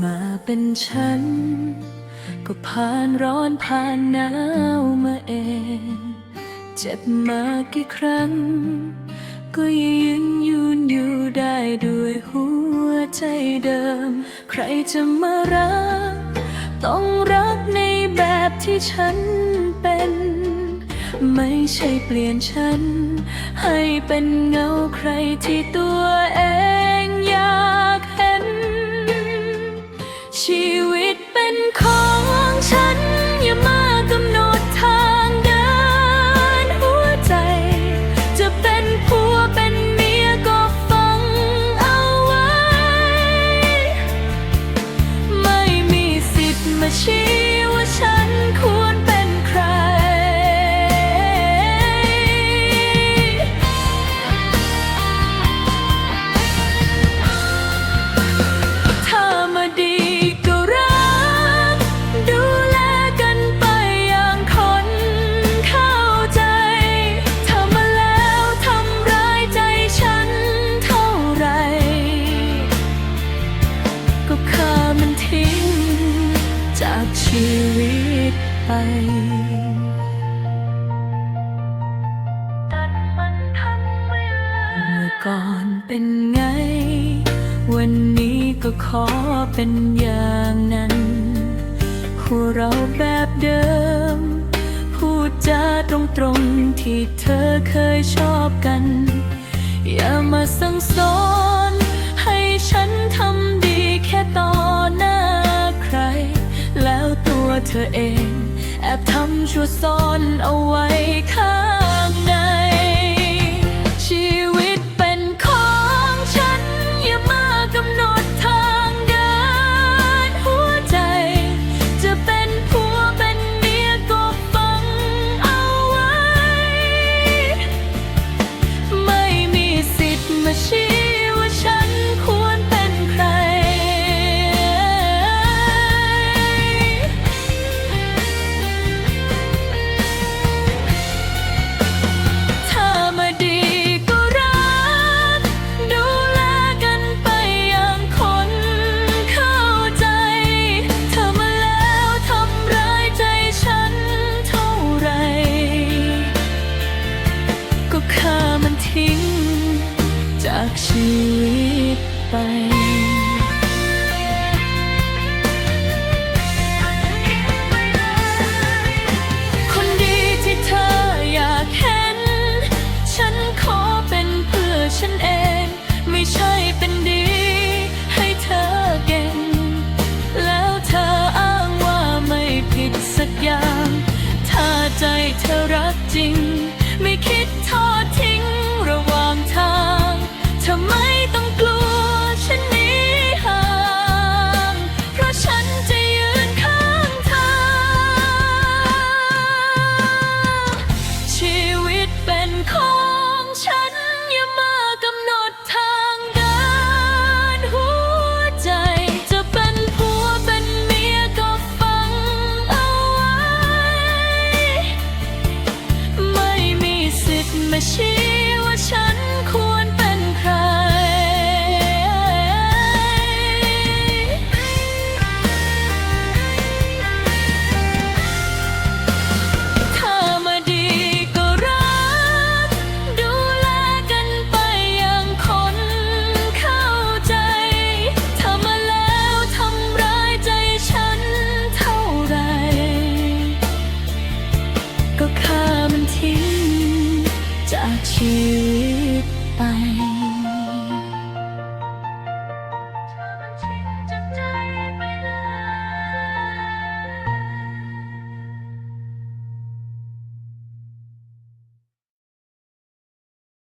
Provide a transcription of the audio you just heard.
มาเป็นฉัน ก็ผ่านร้อนผ่านหนาวมาเอง เจ็บมากี่ครั้ง ก็ยังยืนอยู่ได้ด้วยหัวใจเดิม ใครจะมารัก ต้องรักในแบบที่ฉันเป็น ไม่ใช่เปลี่ยนฉัน ให้เป็นเงาใครที่ตัวเองอยาก ชีวิตเป็นของฉัน อย่ามากำหนดทางเดินหัวใจ จะเป็นผัวเป็นเมียก็ฟังเอาไว้ ไม่มีสิทธิ์มาชี้ เมื่อก่อนเป็นไง วันนี้ก็ขอเป็นอย่างนั้นหัวเราแบบเดิม พูดจาตรงๆที่เธอเคยชอบกัน อย่ามาสั่งสอนให้ฉันทำดีแค่ต่อหน้าใคร แล้วตัวเธอเอง แอบทำชั่วซ่อนเอาไว้ข้าง รักจริง ไม่คิดทอด 去